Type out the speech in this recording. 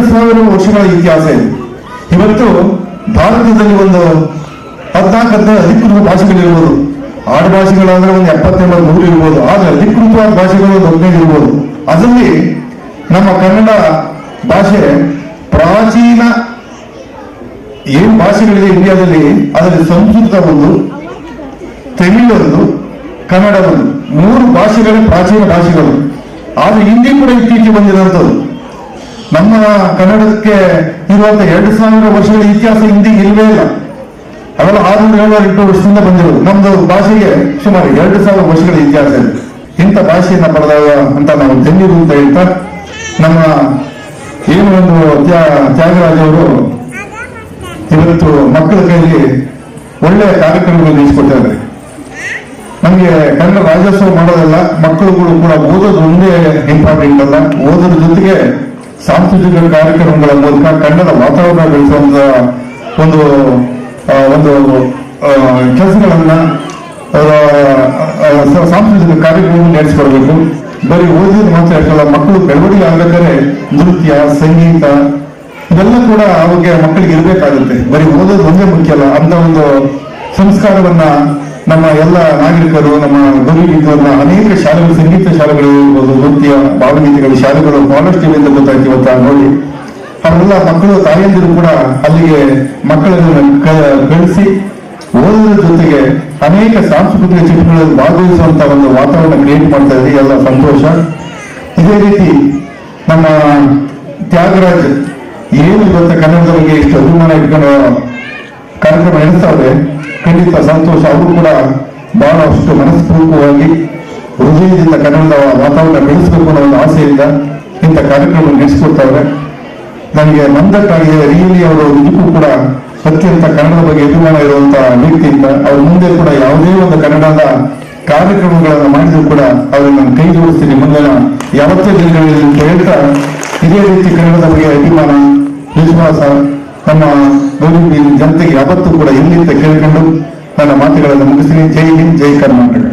ಎರಡು ಸಾವಿರ ವರ್ಷಗಳ ಇತಿಹಾಸ ಇದೆ. ಇವತ್ತು ಭಾರತದಲ್ಲಿ ಒಂದು ಹದಿನಾಲ್ಕು ಹದಿನೈದು ಅಧಿಕೃತ ಭಾಷೆಗಳಿರ್ಬೋದು ಆಡು ಭಾಷೆಗಳಾದ್ರೆ ಒಂದು ಎಪ್ಪತ್ತೆಂಬತ್ತು ನೂರು ಇರ್ಬೋದು. ಆದ್ರೆ ಅಧಿಕೃತವಾದ ಭಾಷೆಗಳು ಹದಿನೈದು ಇರ್ಬೋದು. ಅದರಲ್ಲಿ ನಮ್ಮ ಕನ್ನಡ ಭಾಷೆ ಪ್ರಾಚೀನ ಏನ್ ಭಾಷೆಗಳಿದೆ ಇಂಡಿಯಾದಲ್ಲಿ, ಅದರಲ್ಲಿ ಸಂಸ್ಕೃತ ಒಂದು, ತಮಿಳು ಒಂದು, ಕನ್ನಡ ಒಂದು. ಮೂರು ಭಾಷೆಗಳೇ ಪ್ರಾಚೀನ ಭಾಷೆಗಳು. ಆದ್ರೆ ಹಿಂದಿ ಕೂಡ ಇತ್ತೀಚೆಗೆ ಬಂದಿರುವಂಥದ್ದು ನಮ್ಮ ಕನ್ನಡಕ್ಕೆ ಇರುವಂತ ಎರಡು ಸಾವಿರ ವರ್ಷಗಳ ಇತಿಹಾಸ ಹಿಂದಿ ಇಲ್ವೇ ಇಲ್ಲ. ಅವೆಲ್ಲ ಆರುನೂರ ಏಳ್ನೂರ ಎಂಟು ವರ್ಷದಿಂದ ಬಂದಿರೋದು. ನಮ್ದು ಭಾಷೆಗೆ ಸುಮಾರು ಎರಡು ಸಾವಿರ ವರ್ಷಗಳ ಇತಿಹಾಸ ಇದೆ. ಇಂಥ ಭಾಷೆಯನ್ನ ಪಡೆದಾಗ ಅಂತ ನಾವು ಧನ್ಯರು ಅಂತ ಹೇಳ್ತಾ, ನಮ್ಮ ಏನು ಒಂದು ತ್ಯಾಗರಾಜವರು ಇವತ್ತು ಮಕ್ಕಳ ಕೈಯಲ್ಲಿ ಒಳ್ಳೆಯ ಕಾರ್ಯಕ್ರಮಗಳು ನಡೆಸಿಕೊಟ್ಟಿದ್ದಾರೆ ನಮಗೆ ಕನ್ನಡ ರಾಜ್ಯೋತ್ಸವ ಮಾಡೋದಲ್ಲ, ಮಕ್ಕಳುಗಳು ಕೂಡ ಓದೋದು ಒಂದೇ ಇಂಪಾರ್ಟೆಂಟ್ ಅಲ್ಲ. ಓದೋದ್ರ ಜೊತೆಗೆ ಸಾಂಸ್ಕೃತಿಕ ಕಾರ್ಯಕ್ರಮಗಳ ಮೂಲಕ ಕನ್ನಡ ವಾತಾವರಣ ಬೆಳೆಸುವಂತ ಒಂದು ಒಂದು ಕೆಲಸಗಳನ್ನ ಸಾಂಸ್ಕೃತಿಕ ಕಾರ್ಯಕ್ರಮ ನಡೆಸಿಕೊಡ್ಬೇಕು. ಬರೀ ಓದಿದ ಮಾತ್ರ ಇರ್ತಲ್ಲ ಮಕ್ಕಳು ಬೆಳವಣಿಗೆ ಆಗ್ಬೇಕಾದ್ರೆ ನೃತ್ಯ, ಸಂಗೀತ, ಇದೆಲ್ಲ ಕೂಡ ಅವಾಗ ಮಕ್ಕಳಿಗೆ ಇರಬೇಕಾಗುತ್ತೆ. ಬರೀ ಓದೋದು ಒಂದೇ ಮುಖ್ಯ ಅಲ್ಲ, ಅಂತ ಒಂದು ಸಂಸ್ಕಾರವನ್ನ ನಮ್ಮ ಎಲ್ಲ ನಾಗರಿಕರು, ನಮ್ಮ ಗುರುವಿನ ಅನೇಕ ಶಾಲೆಗಳು, ಸಂಗೀತ ಶಾಲೆಗಳು ಇರ್ಬೋದು ನೃತ್ಯ, ಭಾವಗೀತೆಗಳ, ಶಾಲೆಗಳು ಬಹಳಷ್ಟು ಇವೆ ಅಂತ ಗೊತ್ತಾಯ್ತು ಇವತ್ತ ನೋಡಿ. ಅವರೆಲ್ಲ ಮಕ್ಕಳು, ತಾಯಂದಿರು ಕೂಡ ಅಲ್ಲಿಗೆ ಮಕ್ಕಳನ್ನು ಬೆಳೆಸಿ ಓದೋದ್ರ ಜೊತೆಗೆ ಅನೇಕ ಸಾಂಸ್ಕೃತಿಕ ಚಟುವಟಿಕೆಗಳಲ್ಲಿ ಭಾಗವಹಿಸುವಂತ ಒಂದು ವಾತಾವರಣ ಕ್ರಿಯೇಟ್ ಮಾಡ್ತಾ ಇದೆ ಎಲ್ಲ ಸಂತೋಷ. ಇದೇ ರೀತಿ ನಮ್ಮ ತ್ಯಾಗರಾಜ್ ಏನು ಇವತ್ತು ಕನ್ನಡದ ಬಗ್ಗೆ ಇಷ್ಟು ಅಭಿಮಾನ ಇಟ್ಕೊಂಡು ಕಾರ್ಯಕ್ರಮ ನಡೆಸ್ತಾವ್ರೆ ಖಂಡಿತ ಸಂತೋಷ. ಅವರು ಕೂಡ ಬಹಳಷ್ಟು ಮನಸ್ಪೂರ್ವಕವಾಗಿ ಹೃದಯದಿಂದ ಕನ್ನಡದ ವಾತಾವರಣ ಬೆಳೆಸಬೇಕು ಅನ್ನೋ ಒಂದು ಆಸೆಯಿಂದ ಇಂಥ ಕಾರ್ಯಕ್ರಮ ನಡೆಸಿಕೊಡ್ತಾವ್ರೆ ನನಗೆ ಮಂದಟ್ಟಾಗಿದೆ ರಿಯಲಿ ಅವರು ನಿಜಕ್ಕೂ ಕೂಡ ಅತ್ಯಂತ ಕನ್ನಡದ ಬಗ್ಗೆ ಅಭಿಮಾನ ಇರುವಂತಹ ವ್ಯಕ್ತಿಯಿಂದ ಅವ್ರ ಮುಂದೆ ಕೂಡ ಯಾವುದೇ ಒಂದು ಕನ್ನಡದ ಕಾರ್ಯಕ್ರಮಗಳನ್ನು ಮಾಡಿದ್ರು ಕೂಡ ಅವ್ರಿಗೆ ನಾನು ಕೈ ಜೋಡಿಸ್ತೀನಿ. ಮುಂದಿನ ಯಾವತ್ತೇ ದಿನಗಳಲ್ಲಿ ಹೇಳ್ತಾ ಇದೇ ರೀತಿ ಕನ್ನಡದ ಬಗ್ಗೆ ಅಭಿಮಾನ, ವಿಶ್ವಾಸ ನಮ್ಮ ಗೌರಿ ಜನತೆಗೆ ಯಾವತ್ತೂ ಕೂಡ ಇಲ್ಲಿ ಅಂತ ಕೇಳಿಕೊಂಡು ನನ್ನ ಮಾತುಗಳನ್ನು ಮುಗಿಸಿ ಜೈ ಹಿಂದ್, ಜೈ ಕರ್ನಾಟಕ.